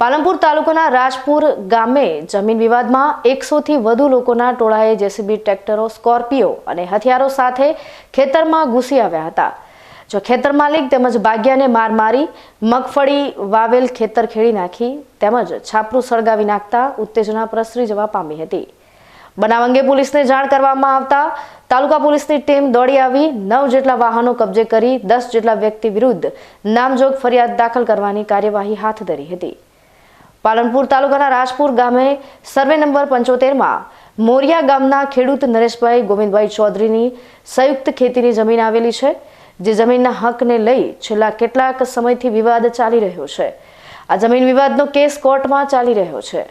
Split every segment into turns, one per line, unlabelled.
પાલનપુર તાલુકાના રાજપુર ગામે જમીન વિવાદમાં એકસોથી વધુ લોકોના ટોળાએ જેસીબી ટ્રેક્ટરો, સ્કોર્પિયો અને હથિયારો સાથે ખેતરમાં ઘૂસી આવ્યા હતા. જો ખેતર માલિક તેમજ બાગ્યાને માર મારી, મગફળી, વાવેલ ખેતર ખેડી નાખી તેમજ છાપરું સળગાવી નાખતા ઉત્તેજના પ્રસરી જવા પામી હતી. બનાવ અંગે પોલીસને જાણ કરવામાં આવતા તાલુકા પોલીસની ટીમ દોડી આવી, નવ જેટલા વાહનો કબજે કરી દસ જેટલા વ્યક્તિ વિરુદ્ધ નામજોગ ફરિયાદ દાખલ કરવાની કાર્યવાહી હાથ ધરી હતી. પાલનપુર તાલુકાના રાજપુર ગામે સર્વે નંબર પંચોતેરમાં મોરિયા ગામના ખેડૂત નરેશભાઈ ગોવિંદભાઈ ચૌધરીની સંયુક્ત ખેતીની જમીન આવેલી છે, જે જમીનના હકને લઈ છેલ્લા કેટલાક સમયથી વિવાદ ચાલી રહ્યો છે. આ જમીન વિવાદનો કેસ કોર્ટમાં ચાલી રહ્યો છે.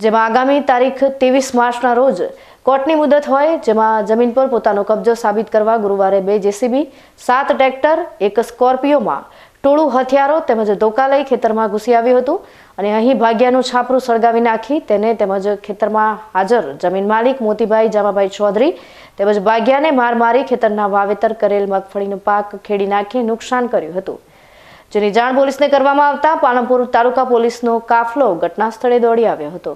જેમાં આગામી તારીખ ત્રેવીસ માર્ચના રોજ કોર્ટની મુદત હોય, જેમાં જમીન પર પોતાનો કબજો સાબિત કરવા ગુરુવારે બે જેસીબી, સાત ટ્રેક્ટર, એક સ્કોર્પિયોમાં ટોળું હથિયારો તેમજ ધોકા લઈ ખેતરમાં ઘૂસી આવ્યું હતું અને અહીં ભાગ્યાનું છાપરું સળગાવી નાખી તેને તેમજ ખેતરમાં હાજર જમીન માલિક મોતીભાઈ જામાભાઈ ચૌધરી તેમજ ભાગ્યાને માર મારી ખેતરના વાવેતર કરેલ મગફળીનો પાક ખેડી નાખી નુકસાન કર્યું હતું. જેની જાણ પોલીસને કરવામાં આવતા પાલનપુર તાલુકા પોલીસનો કાફલો ઘટના સ્થળે દોડી આવ્યો હતો.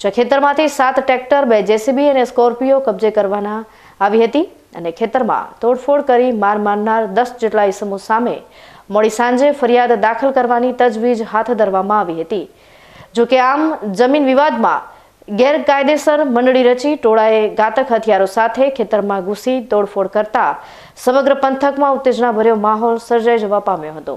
જો ખેતરમાંથી સાત ટ્રેક્ટર, બે જેસીબી અને સ્કોર્પિયો કબજે કરવાના આવી હતી અને ખેતરમાં તોડફોડ કરી માર મારનાર દસ જેટલા ઇસમો સામે મોડી સાંજે ફરિયાદ દાખલ કરવાની તજવીજ હાથ ધરવામાં આવી હતી. જો કે આમ, જમીન વિવાદમાં ગેરકાયદેસર મંડળી રચી ટોળાએ ઘાતક હથિયારો સાથે ખેતરમાં ઘૂસી તોડફોડ કરતા સમગ્ર પંથકમાં ઉત્તેજનાભર્યો માહોલ સર્જાઈ જવા પામ્યો હતો.